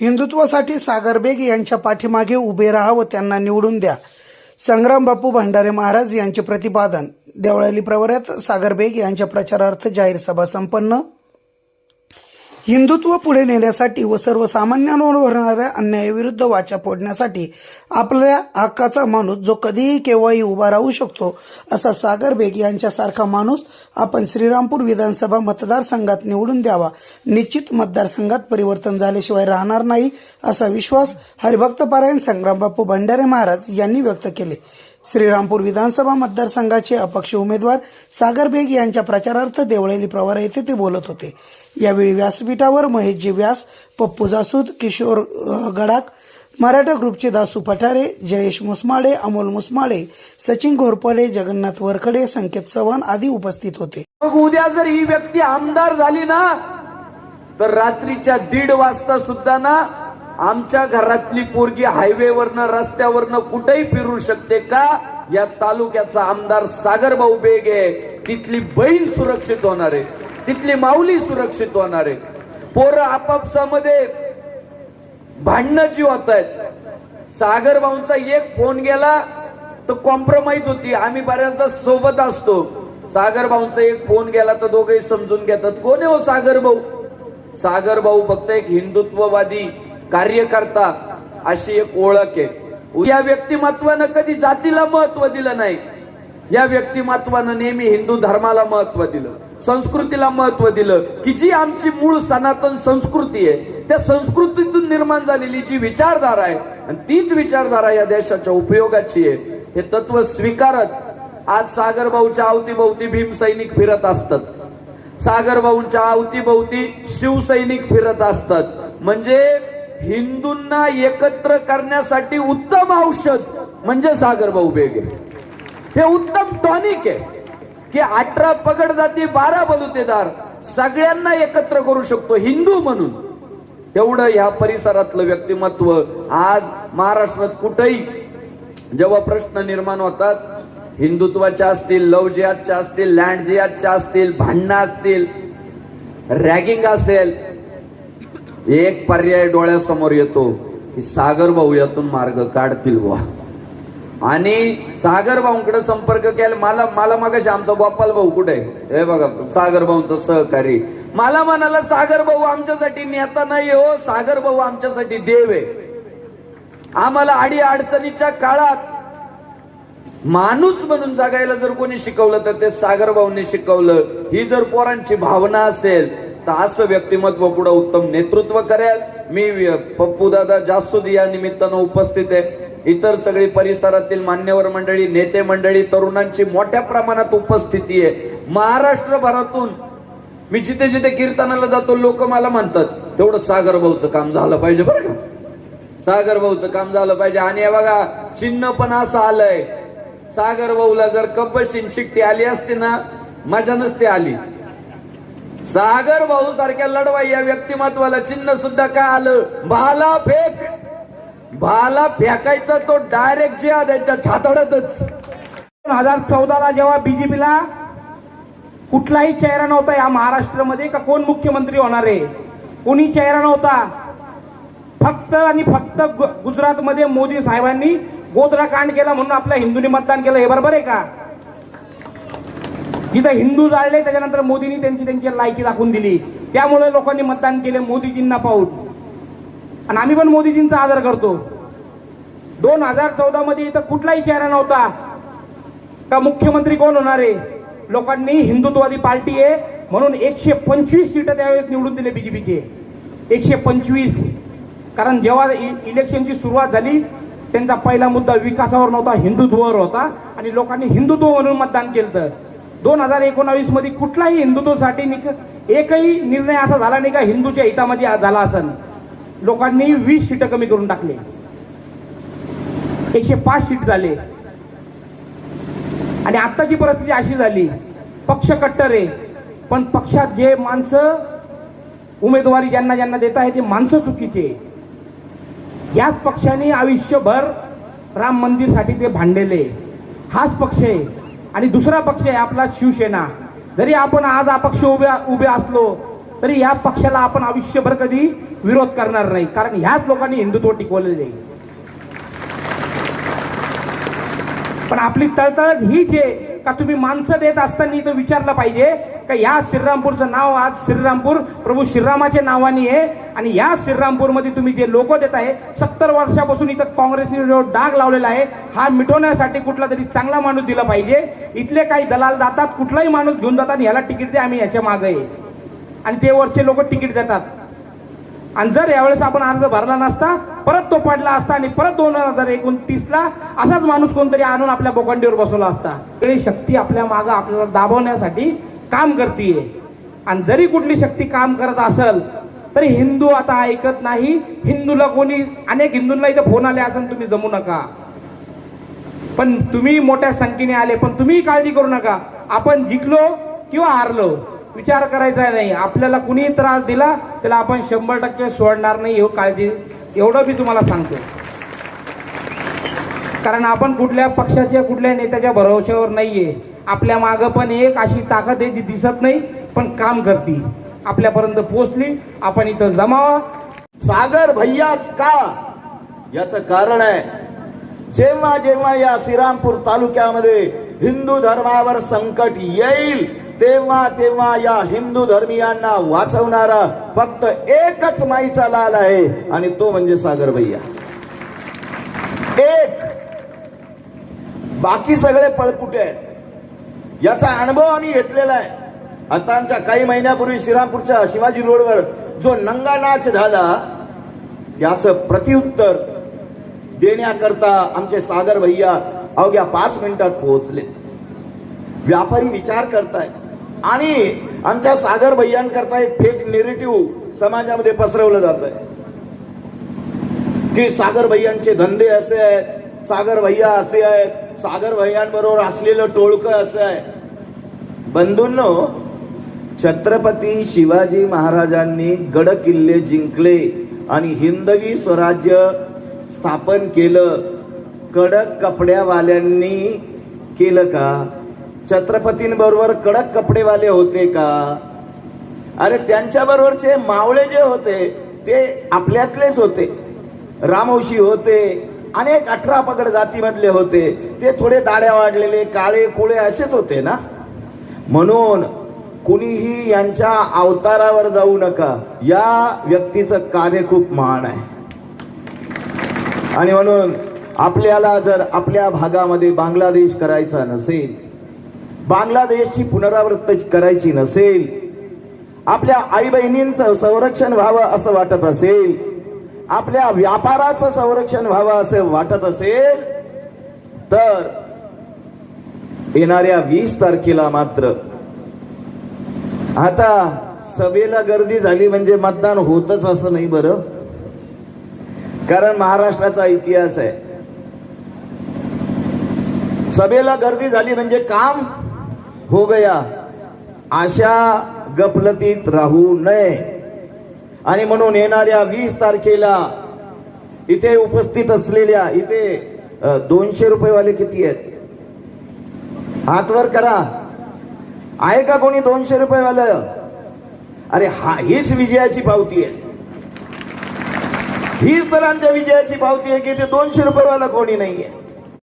हिंदुत्वासाठी सागर बेग यांच्या पाठीमागे उभे राहा व त्यांना निवडून द्या. संग्राम बापू भंडारे महाराज यांचे प्रतिपादन. देवळाली प्रवऱ्यात सागर बेग यांच्या प्रचारार्थ जाहीर सभा संपन्न. हिंदुत्व पुढे नेण्यासाठी व सर्वसामान्यांवर होणाऱ्या अन्यायाविरुद्ध वाचा फोडण्यासाठी आपल्या हक्काचा माणूस जो कधीही केव्हाही उभा राहू शकतो असा सागर बेग यांच्यासारखा माणूस आपण श्रीरामपूर विधानसभा मतदारसंघात निवडून द्यावा. निश्चित मतदारसंघात परिवर्तन झाल्याशिवाय राहणार नाही असा विश्वास हरिभक्तपारायण संग्रामबापू भंडारे महाराज यांनी व्यक्त केले. श्रीरामपूर विधानसभा मतदारसंघाचे अपक्ष उमेदवार सागर बेग यांच्या प्रचारार्थ देवळेली प्रवारा येथे ते बोलत होते. यावेळी व्यासपीठावर महेशजी व्यास पप्पू जासूद किशोर गडाक गडाख मराठा ग्रुपचे दासू पठारे जयेश मुसमाडे अमोल मुसमाडे सचिन घोरपले जगन्नाथ वरखडे संकेत चव्हाण आदी उपस्थित होते. मग उद्या जर ही व्यक्ती आमदार झाली ना तर रात्रीच्या दीड वाजता सुद्धा ना आमच्या घरातली पोरगी हायवेवरनं रस्त्यावरनं कुठेही फिरू शकते का? या तालुक्याचा आमदार सागरभाऊ बेग आहे तिथली बहीण सुरक्षित होणार आहे तिथली माऊली सुरक्षित होणार आहे. पोरं आपापसामध्ये भांडणं जी होत आहेत. सागरभाऊंचा एक फोन गेला तर कॉम्प्रोमाइज होती. आम्ही बऱ्याचदा सोबत असतो. सागरभाऊंचा एक फोन गेला तर दोघेही समजून घेतात. कोण आहे हो सागरभाऊ? सागरभाऊ फक्त एक हिंदुत्ववादी कार्यकर्ता अशी एक ओळख आहे. या व्यक्तिमत्वानं कधी जातीला महत्त्व दिलं नाही. या व्यक्तिमत्वानं नेहमी हिंदू धर्माला महत्त्व दिलं. संस्कृतीला महत्त्व दिलं. की जी आमची मूळ सनातन संस्कृती आहे त्या संस्कृतीतून निर्माण झालेली जी विचारधारा आहे आणि तीच विचारधारा या देशाच्या उपयोगाची आहे. हे तत्व स्वीकारत आज सागरभाऊच्या अवतीभोवती भीम सैनिक फिरत असतात. सागरभाऊंच्या अवतीभोवती शिवसैनिक फिरत असतात. म्हणजे हिंदूंना एकत्र करण्यासाठी उत्तम औषध म्हणजे सागर बेगे बेग. आहे हे उत्तम टॉनिक आहे. की अठरा पगड जाती बारा बलुतेदार सगळ्यांना एकत्र करू शकतो हिंदू म्हणून. तेवढं ह्या परिसरातलं व्यक्तिमत्व आज महाराष्ट्रात कुठेही जेव्हा प्रश्न निर्माण होतात हिंदुत्वाच्या असतील लव जिहादच्या असतील लँड जिहादच्या असतील भांडणं असतील रॅगिंग असेल एक पर्याय डोळ्यासमोर येतो की सागर भाऊ यातून मार्ग काढतील बुवा. आणि सागर भाऊंकडे संपर्क केला मला मला मगाशी आमचा गोपाल भाऊ कुठे? आहे? हे बघा सागर भाऊंचा सहकारी. मला म्हणाला सागर भाऊ आमच्यासाठी नेता नाही हो सागर भाऊ आमच्यासाठी देव आहे. आम्हाला आडी अडचणीच्या काळात माणूस म्हणून जगायला जर कोणी शिकवलं तर ते सागर भाऊंनी शिकवलं. ही जर पोरांची भावना असेल असं व्यक्तिमत्व पुढे उत्तम नेतृत्व करेल. मी पप्पू दादा जासूद या निमित्तानं उपस्थित आहे. इतर सगळी परिसरातील मान्यवर मंडळी नेते मंडळी तरुणांची मोठ्या प्रमाणात उपस्थिती आहे. महाराष्ट्रभरातून मी जिथे जिथे कीर्तनाला जातो लोक मला म्हणतात तेवढं सागर भाऊचं काम झालं पाहिजे बरं का. सागर भाऊचं काम झालं पाहिजे. आणि बघा चिन्ह पण असं आलंय. सागर भाऊला जर कब्बशीन शिट्टी आली असती ना मजा नसते आली. सागर भाऊ सारख्या लढवाई या व्यक्तिमत्वाला चिन्ह सुद्धा काय आलं? भाला फेक. भाला फेकायचा तो डायरेक्ट जे त्यांच्या छातडतच. दोन हजार चौदाला जेव्हा बीजेपीला कुठलाही चेहरा नव्हता या महाराष्ट्रामध्ये का कोण मुख्यमंत्री होणार आहे? कोणी चेहरा नव्हता. फक्त आणि फक्त गु- गुजरातमध्ये मोदी साहेबांनी गोधरा कांड केला म्हणून आपल्या हिंदूंनी मतदान केलं. हे बरोबर आहे का? जिथं हिंदू जाळले त्याच्यानंतर मोदींनी त्यांची त्यांची लायकी दाखवून दिली. त्यामुळे लोकांनी मतदान केले मोदीजींना पाहून आणि आम्ही पण मोदीजींचा आदर करतो. दोन हजार चौदा मध्ये इथं कुठलाही चेहरा नव्हता. का मुख्यमंत्री कोण होणार आहे? लोकांनी हिंदुत्ववादी पार्टी आहे म्हणून एकशे पंचवीस सीट त्यावेळेस निवडून दिले बीजेपीचे एकशे पंचवीस. कारण जेव्हा इ- इलेक्शनची सुरुवात झाली त्यांचा पहिला मुद्दा विकासावर नव्हता हिंदुत्वावर होता. आणि लोकांनी हिंदुत्व म्हणून मतदान केलं दोन हजार एकोणावीसमध्ये कुठलाही हिंदुत्वासाठी निक- एकही निर्णय असा झाला नाही का हिंदूच्या हितामध्ये झाला असं लोकांनी वीस सीट कमी करून टाकले. एकशे पाच सीट झाले. आणि आत्ताची परिस्थिती अशी झाली. पक्ष कट्टर आहे. पण पक्षात जे माणसं उमेदवारी ज्यांना ज्यांना देत आहे ते माणसं चुकीचे याच पक्षाने आयुष्यभर राम मंदिरसाठी ते भांडलेले हाच पक्ष आहे. आणि दुसरा पक्ष आहे आपला शिवसेना. जरी आपण आज अपक्ष उभे उभे असलो तरी या पक्षाला आपण आयुष्यभर कधी विरोध करणार नाही. कारण ह्याच लोकांनी हिंदुत्व टिकवलेले पण आपली तळतळ हीच आहे का तुम्ही माणसं देत असताना इथं विचारलं पाहिजे का या श्रीरामपूरचं नाव आज श्रीरामपूर प्रभू श्रीरामाचे नावाने आहे. आणि या श्रीरामपूरमध्ये तुम्ही जे लोक देत आहे सत्तर वर्षापासून इथं काँग्रेसने जो डाग लावलेला आहे हा मिटवण्यासाठी कुठला तरी चांगला माणूस दिला पाहिजे. इथले काही दलाल जातात कुठलाही माणूस घेऊन जातात याला तिकीट द्या आम्ही याच्या मागे आहे. आणि ते वरचे लोक तिकीट देतात. आणि जर यावेळेस आपण अर्ज भरला नसता परत तो पडला असता आणि परत दोन हजार एकोणतीसला असाच माणूस कोणतरी आणून आपल्या बोकांडीवर बसवला असता. शक्ती आपल्या मागं आपल्याला दाबवण्यासाठी काम करते आणि जरी कुठली शक्ती काम करत असेल तरी हिंदू आता ऐकत नाही. हिंदूला कोणी अनेक हिंदूंना इथं फोन आले असेल तुम्ही जमू नका. पण तुम्ही मोठ्या संख्येने आले पण तुम्ही काळजी करू नका. आपण जिंकलो किंवा हारलो विचार करायचा नाही. आपल्याला कुणी त्रास दिला त्याला आपण शंभर टक्के सोडणार नाही हो काळजी एवढं मी तुम्हाला सांगतो. कारण आपण कुठल्या पक्षाच्या कुठल्या नेत्याच्या भरोश्यावर नाहीये. आपल्या मागं पण एक अशी ताकद आहे जी दिसत नाही पण काम करते. आपल्यापर्यंत पोहोचली आपण इथं जमावा. सागर भैयाच का? याच कारण आहे जेव्हा जेव्हा या श्रीरामपूर तालुक्यामध्ये हिंदू धर्मावर संकट येईल तेव्हा तेव्हा या हिंदू धर्मियांना वाचवणारा फक्त एकच माईचा लाल आहे आणि तो म्हणजे सागर भैया. एक. बाकी सगळे पळकुटे आहेत. याचा अनुभव आम्ही घेतलेला आहे. आता आमच्या काही महिन्यापूर्वी श्रीरामपूरच्या शिवाजी रोडवर जो नंगा नाच झाला त्याचं प्रत्युत्तर देण्याकरता आमचे सागर भैया अवघ्या पाच मिनिटात पोहोचले. व्यापारी विचार करताय. आणि आमच्या सागर भैयांकरता एक फेक नेरेटिव्ह समाजामध्ये पसरवलं जात आहे की सागर भैयांचे धंदे असे आहेत सागर भैया असे आहेत सागर भैयांबरोबर असलेलं टोळकं असं आहे बंधूंनो छत्रपती शिवाजी महाराजांनी गड किल्ले जिंकले आणि हिंदवी स्वराज्य स्थापन केलं. कडक कपड्यावाल्यांनी केलं का? छत्रपतींबरोबर कडक कपडेवाले होते का? अरे त्यांच्याबरोबरचे मावळे जे होते ते आपल्यातलेच होते. रामवशी होते अनेक अठरा पगड जातीमधले होते. ते थोडे दाड्या वाढलेले काळे कुळे असेच होते ना? म्हणून कुणीही यांच्या अवतारावर जाऊ नका. या व्यक्तीचं कार्य खूप महान आहे. आणि म्हणून आपल्याला जर आपल्या भागामध्ये बांगलादेश करायचा नसेल बांगलादेशची पुनरावृत्त करायची नसेल आपल्या आई बहिणींचं संरक्षण व्हावं असं वाटत असेल आपल्या व्यापाराचं संरक्षण व्हावं असं वाटत असेल तर येणाऱ्या वीस तारखेला मात्र. आता सभेला गर्दी झाली म्हणजे मतदान होतच असं नाही बरं. कारण महाराष्ट्राचा इतिहास आहे. सभेला गर्दी झाली म्हणजे काम हो गया. अशा गफलतीत राहू नये. आणि म्हणून येणाऱ्या वीस तारखेला इथे उपस्थित असलेल्या इथे दोनशे रुपयेवाले किती आहेत? हातवर करा. आहे का कोणी दोनशे रुपयेवालं अरे हा हीच विजयाची पावती आहे. हीच तर आमच्या विजयाची पावती आहे की ते दोनशे रुपयेवाला कोणी नाहीये.